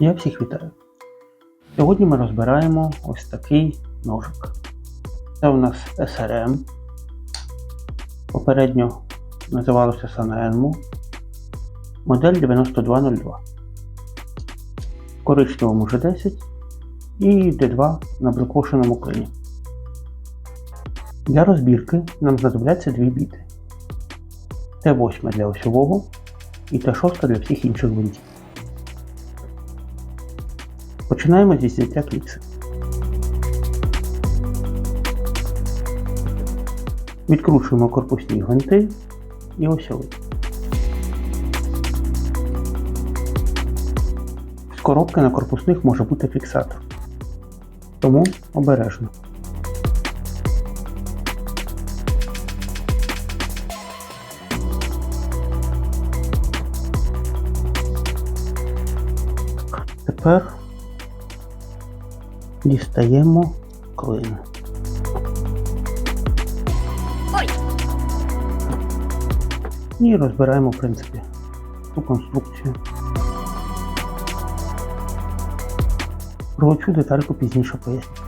Я всіх вітаю. Сьогодні ми розбираємо ось такий ножик. Це у нас SRM. Попередньо називалося Sanrenmo. Модель 9202. В коричневому G10 і D2 на блокошеному клині. Для розбірки нам знадобляться дві біти. Т8 для осьового і Т6 для всіх інших гвинтів. Починаємо зі зняття кліпси. Відкручуємо корпусні гвинти і осьовий. З коробки на корпусних може бути фіксатор. Тому обережно. Тепер дістаємо клин. Ой! І розбираємо, в принципі, цю конструкцію. Про цю детальку пізніше поясню.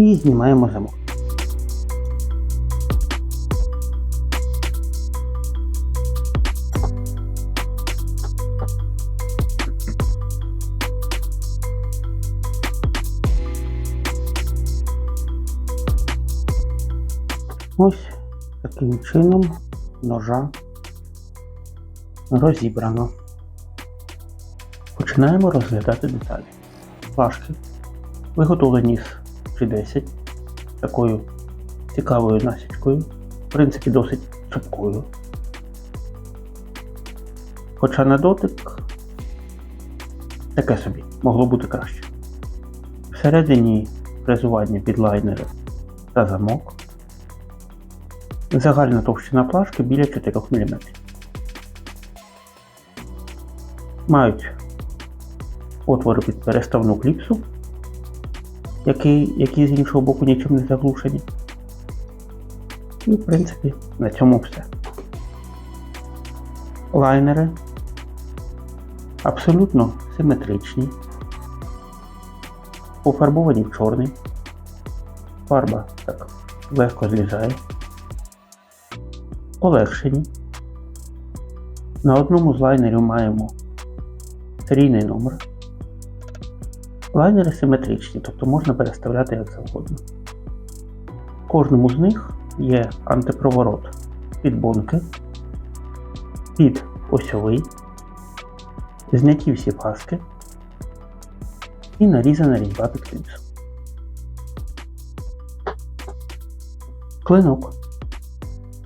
І знімаємо замок. Ось таким чином ножа розібрано. Починаємо розглядати деталі. Плашки виготовлені з G10 такою цікавою насічкою, в принципі, досить цупкою. Хоча на дотик таке собі могло бути краще. Всередині фрезування під лайнери та замок. Загальна товщина плашки біля 4 мм. Мають отвори під переставну кліпсу, які, які з іншого боку нічим не заглушені. І, в принципі, на цьому все. Лайнери абсолютно симетричні, пофарбовані в чорний. Фарба так легко злізає полегшені. На одному з лайнерів маємо серійний номер. Лайнери симетричні, тобто можна переставляти як завгодно. Кожному з них є антипроворот під бонки, під осьовий, зняті всі паски і нарізана різьба під кліпсу. Клинок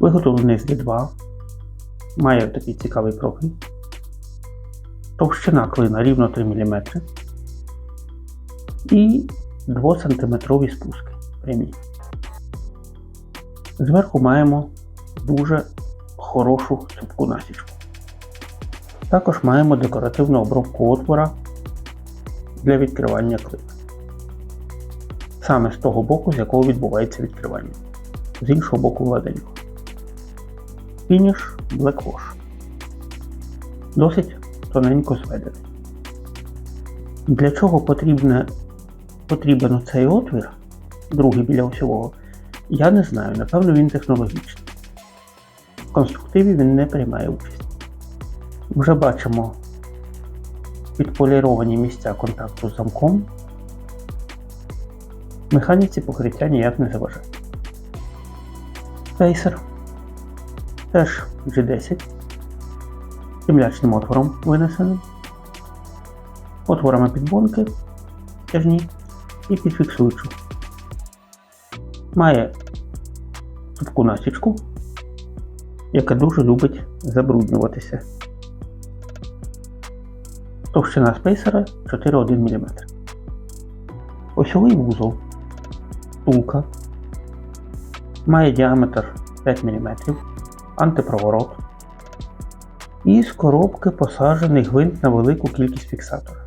Виготовлений з D2, має такий цікавий профіль. Товщина клина рівно 3 мм і 2-см спуски прямі. Зверху маємо дуже хорошу цупку насічку. Також маємо декоративну обробку отвора для відкривання клина. Саме з того боку, з якого відбувається відкривання, з іншого боку гладенько. Фініш Black Wash. Досить тоненько зведений. Для чого потрібне, потрібен цей отвір, другий біля осьового, я не знаю. Напевно, він технологічний. В конструктиві він не приймає участь. Вже бачимо підполіровані місця контакту з замком. Механіці покриття ніяк не заважає. Пейсер теж G10 темлячним отвором винесеним, отворами підбонки тяжні і підфіксуючу. Має цупку насічку, яка дуже любить забруднюватися. Товщина спейсера 4,1 мм. Осьовий вузол, тулка, має діаметр 5 мм антипроворот. І з коробки посаджений гвинт на велику кількість фіксатора.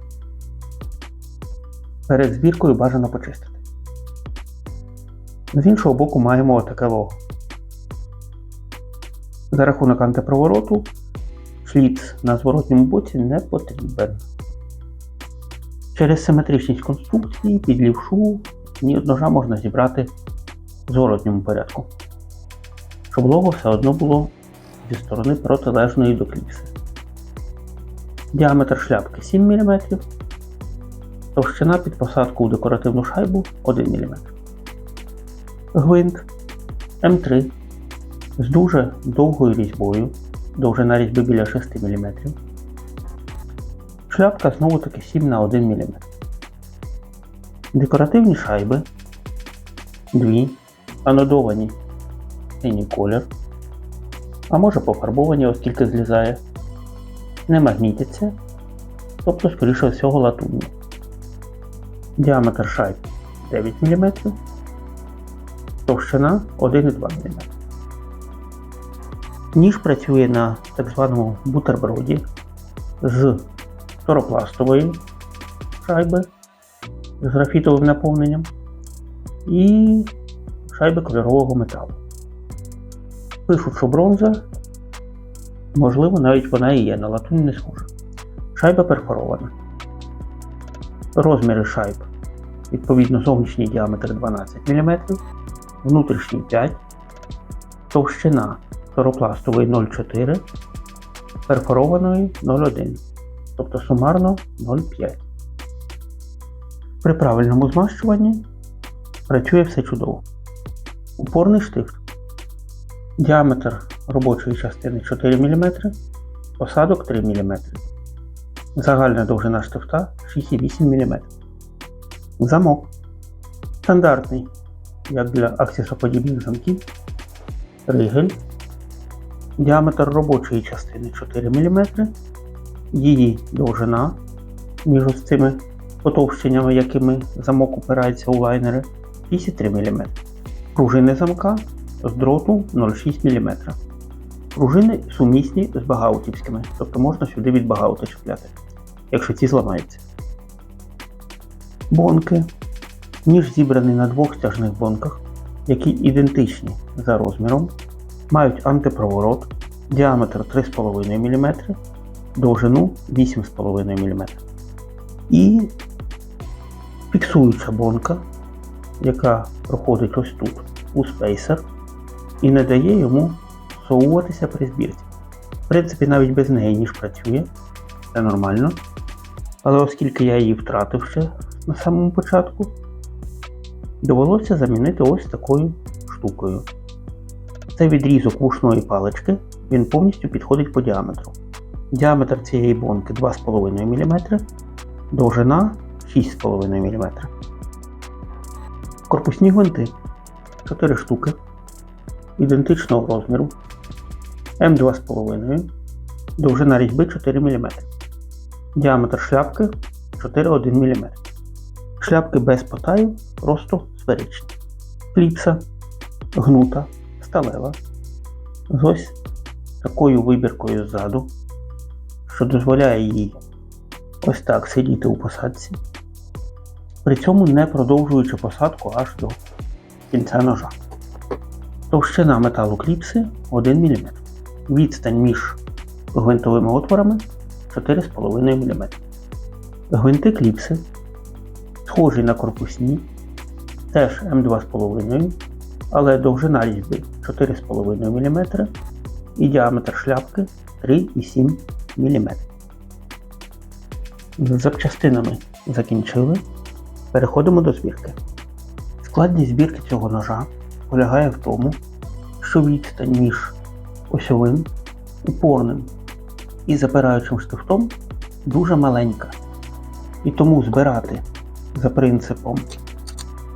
Перед збіркою бажано почистити. З іншого боку маємо отаке лого. За рахунок антипровороту шліц на зворотньому боці не потрібен. Через симетричність конструкції під лівшу ножа можна зібрати в зворотньому порядку, щоб лого все одно було зі сторони протилежної до кліпси. Діаметр шляпки 7 мм, товщина під посадку у декоративну шайбу 1 мм. Гвинт М3 з дуже довгою різьбою, довжина різьби біля 6 мм. Шляпка знову таки 7 на 1 мм. Декоративні шайби, дві, анодовані синій колір, а може пофарбовані, оскільки злізає, не магнітяться, тобто, скоріше всього, латунні. Діаметр шайб 9 мм, товщина 1,2 мм. Ніж працює на так званому бутерброді з флоропластової шайби з графітовим наповненням і шайби кольорового металу. Пишуть, що бронза, можливо, навіть вона і є, на латунь не схожа. Шайба перфорована. Розміри шайб. Відповідно, зовнішній діаметр 12 мм, внутрішній 5 товщина флоропластової 0,4, перфорованої 0,1 тобто сумарно 0,5. При правильному змащуванні працює все чудово. Упорний штифт. Діаметр робочої частини 4 мм, посадок 3 мм. Загальна довжина штифта 6,8 мм. Замок. Стандартний, як для аксісоподібних замків. Ригель. Діаметр робочої частини 4 мм її довжина між цими потовщеннями, якими замок упирається у лайнери, 53 мм. Пружини замка з дроту 0,6 мм. Пружини сумісні з багаутівськими, тобто можна сюди від багаута чіпляти, якщо ці зламаються. Бонки. Ніж зібраний на двох стяжних бонках, які ідентичні за розміром, мають антипроворот, діаметр 3,5 мм довжину 8,5 мм. І фіксуюча бонка, яка проходить ось тут у спейсер, і не дає йому совуватися при збірці. В принципі, навіть без неї ніж працює, це нормально. Але оскільки я її втратив ще на самому початку, довелося замінити ось такою штукою. Це відрізок вушної палички, він повністю підходить по діаметру. Діаметр цієї бонки 2,5 мм, довжина 6,5 мм. Корпусні гвинти 4 штуки ідентичного розміру М2,5, довжина різьби 4 мм. Діаметр шляпки 4,1 мм. Шляпки без потаїв, просто сферичні. Кліпса гнута, сталева. З ось такою вибіркою ззаду що дозволяє їй ось так сидіти у посадці, при цьому не продовжуючи посадку аж до кінця ножа. Товщина металу кліпси 1 мм. Відстань між гвинтовими отворами 4,5 мм. Гвинти кліпси схожі на корпусні, теж М2,5, але довжина різьби 4,5 мм і діаметр шляпки 3,7 мм. З запчастинами закінчили. Переходимо до збірки. Складність збірки цього ножа полягає в тому, що відстань між осьовим, упорним і запираючим штифтом дуже маленька. І тому збирати за принципом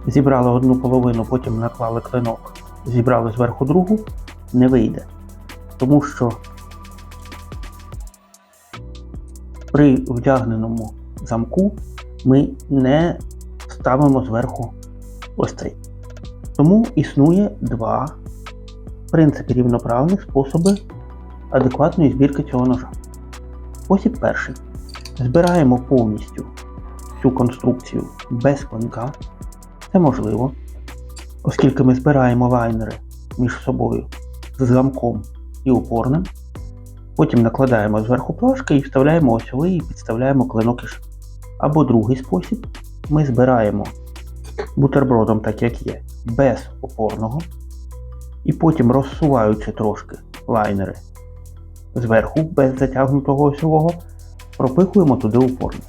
зібрали одну половину, потім наклали клинок, зібрали зверху другу, не вийде. Тому що при вдягненому замку ми не ставимо зверху ось цей. Тому існує два, в принципі, рівноправних способи адекватної збірки цього ножа. Спосіб перший. Збираємо повністю цю конструкцію без клинка. Це можливо, оскільки ми збираємо лайнери між собою з замком і опорним. Потім накладаємо зверху плашки і вставляємо осьовий і підставляємо клинок іж. Або другий спосіб. Ми збираємо бутербродом, так як є, без опорного. І потім розсуваючи трошки лайнери зверху, без затягнутого осьового, пропихуємо туди опорник.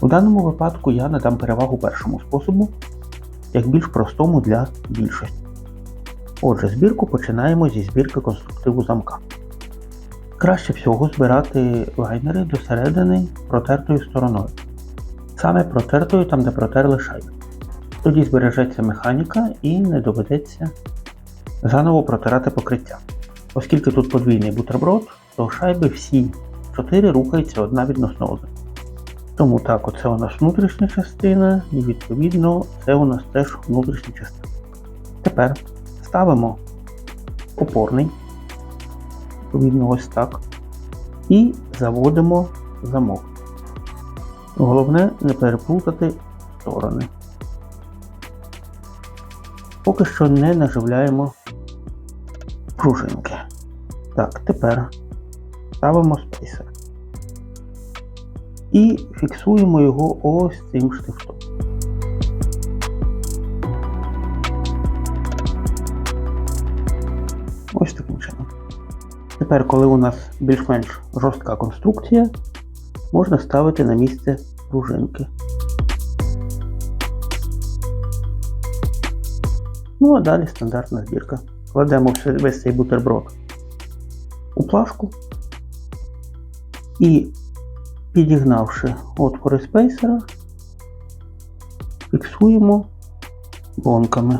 У даному випадку я надам перевагу першому способу, як більш простому для більшості. Отже, збірку починаємо зі збірки конструктиву замка. Краще всього збирати лайнери до середини протертою стороною. Саме протертою там, де протерли шайби. Тоді збережеться механіка і не доведеться заново протирати покриття. Оскільки тут подвійний бутерброд, то шайби всі 4 рухаються одна відносно одної. Тому так, оце у нас внутрішня частина, і відповідно це у нас теж внутрішня частина. Тепер ставимо опорний, відповідно ось так, і заводимо замок. Головне не переплутати сторони. Поки що не наживляємо пружинки. Так, тепер ставимо спейсер. І фіксуємо його ось цим штифтом. Ось таким чином. Тепер, коли у нас більш-менш жорстка конструкція, можна ставити на місце пружинки. Ну а далі стандартна збірка. Кладемо весь цей бутерброд у плашку і підігнавши отвори спейсера, фіксуємо бонками.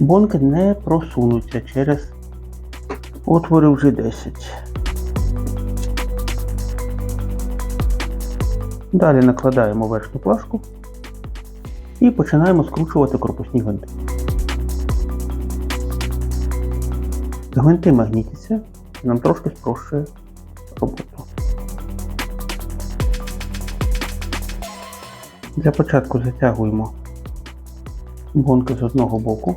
Бонки не просунуться через отвори вже 10. Далі накладаємо верхню плашку і починаємо скручувати корпусні гвинти. Гвинти магнітяться, нам трошки спрощує роботу. Для початку затягуємо гонки з одного боку,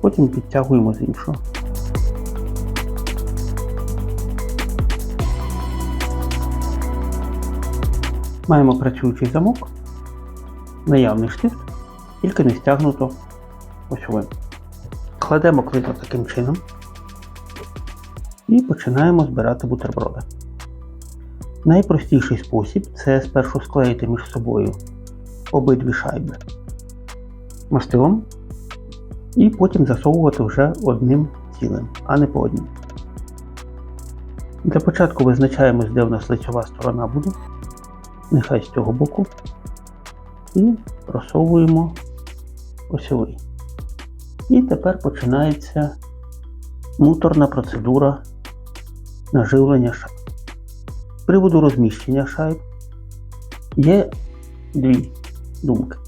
потім підтягуємо з іншого. Маємо працюючий замок, наявний штифт, тільки не стягнуто осьовим. Кладемо клинок таким чином і починаємо збирати бутерброди. Найпростіший спосіб це спершу склеїти між собою обидві шайби мастилом і потім засовувати вже одним цілим, а не по одній. Для початку визначаємось, де в нас лицьова сторона буде, нехай з цього боку, і просовуємо осьовий. І тепер починається муторна процедура наживлення шайб. Приводу розміщення шайб є дві думки.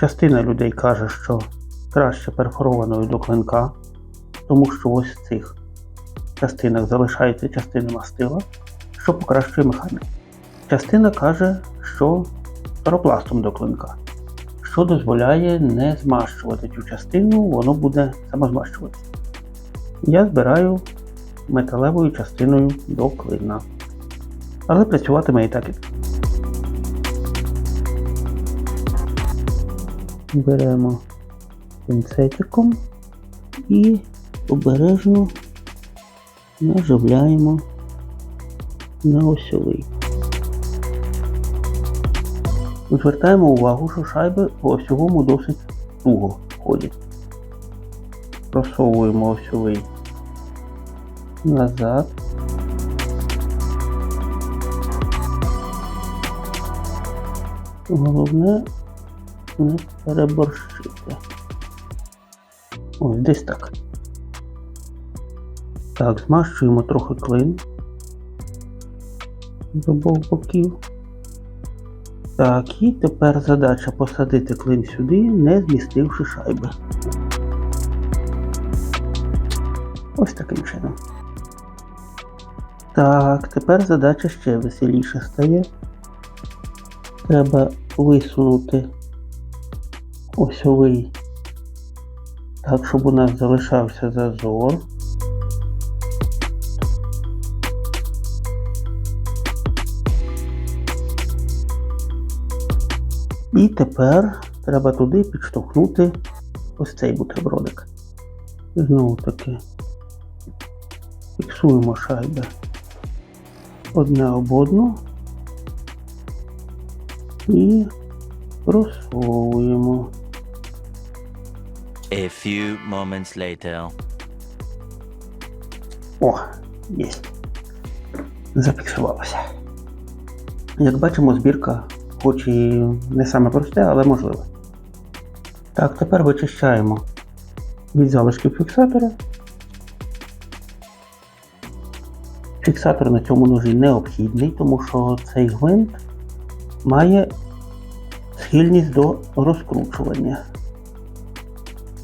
Частина людей каже, що краще перфорованою до клинка, тому що ось в цих частинах залишається частина мастила, що покращує механіку. Частина каже, що паропластом до клинка що дозволяє не змащувати цю частину, воно буде самозмащуватися. Я збираю металевою частиною до клина. Але працюватиме і так. Беремо пінцетиком і обережно наживляємо на осьовий. Звертаємо увагу, що шайби по осьовому досить туго ходять. Просовуємо осьовий назад. Головне не переборщити. Ось десь так. Так, змащуємо трохи клин з обох боків. Так, і тепер задача посадити клин сюди, не змістивши шайби. Ось таким чином. Так, тепер задача ще веселіше стає. Треба висунути осьовий так, щоб у нас залишався зазор. І тепер треба туди підштовхнути ось цей бутербродик. Знову таки фіксуємо шайби одне об одну і просовуємо. A few moments later. О, є. Зафіксувалося. Як бачимо, збірка, хоч і не саме просте, але можливе. Так, тепер вичищаємо від залишків фіксатора. Фіксатор на цьому ножі необхідний, тому що цей гвинт має схильність до розкручування.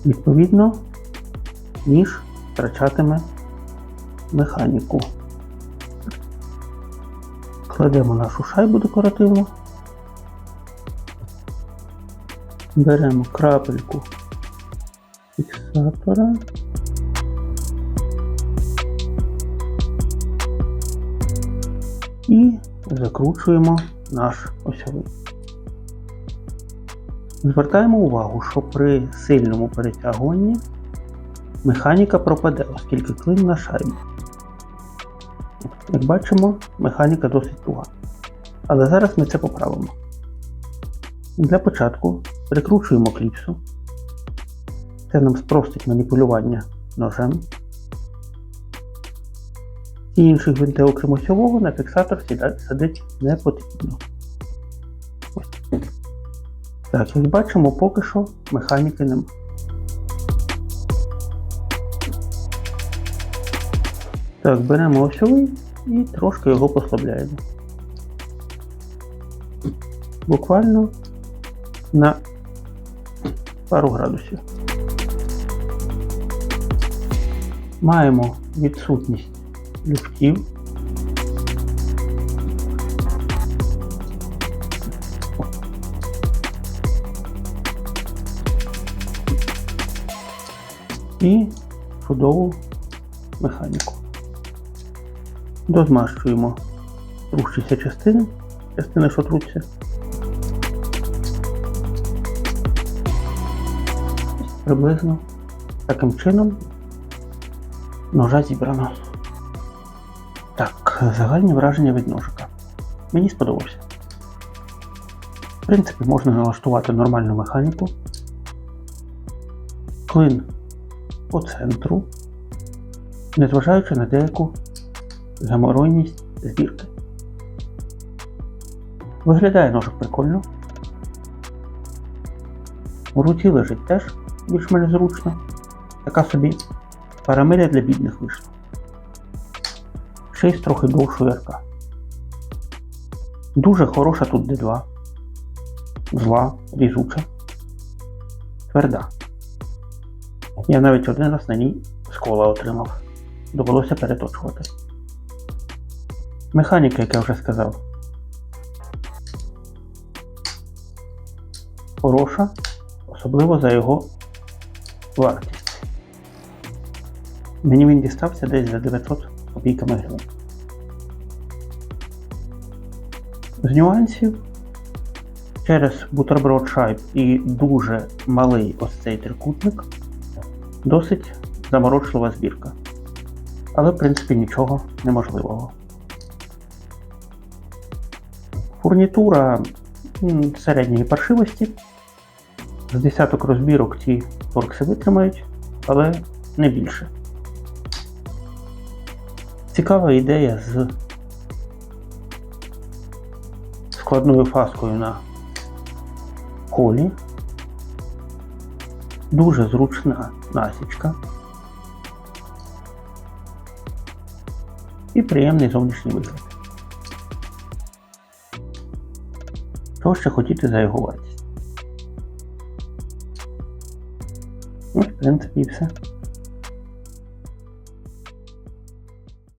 Відповідно, ніж втрачатиме механіку. Кладемо нашу шайбу декоративну. Беремо крапельку фіксатора. І закручуємо наш осьовий. Звертаємо увагу, що при сильному перетягуванні механіка пропаде, оскільки клин на шайбі. Як бачимо, механіка досить туга. Але зараз ми це поправимо. Для початку прикручуємо кліпсу. Це нам спростить маніпулювання ножем. І інших гвинтів, окрім осьового, на фіксатор садити не потрібно. Так, як бачимо, поки що механіки нема. Так, беремо осьовий і трошки його послабляємо. Буквально на пару градусів. Маємо відсутність люфтів. І чудову механіку. Дозмащуємо трущіся частини, частини, що труться. Приблизно таким чином ножа зібрано. Загальні враження від ножика. Мені сподобався. В принципі, можна налаштувати нормальну механіку. Клин по центру, незважаючи на деяку геморойність збірки. Виглядає ножик прикольно. У руці лежить теж більш-менш зручно. Така собі парамеля для бідних вийшла. Ще й трохи довшою РК. Дуже хороша тут D2. Зла, різуча, тверда. Я навіть один раз на ній скола отримав. Довелося переточувати. Механіка, як я вже сказав. Хороша, особливо за його вартість. Мені він дістався десь за 900 копійками гривень. З нюансів через бутерброд шайб і дуже малий ось цей трикутник досить заморочлива збірка. Але, в принципі, нічого неможливого. Фурнітура середньої паршивості. З десяток розбірок ці торкси витримають, але не більше. Цікава ідея з складною фаскою на колі. Дуже зручна насічка. І приємний зовнішній вигляд. Що ще хотіти за його вартість? Ось, в принципі, і все.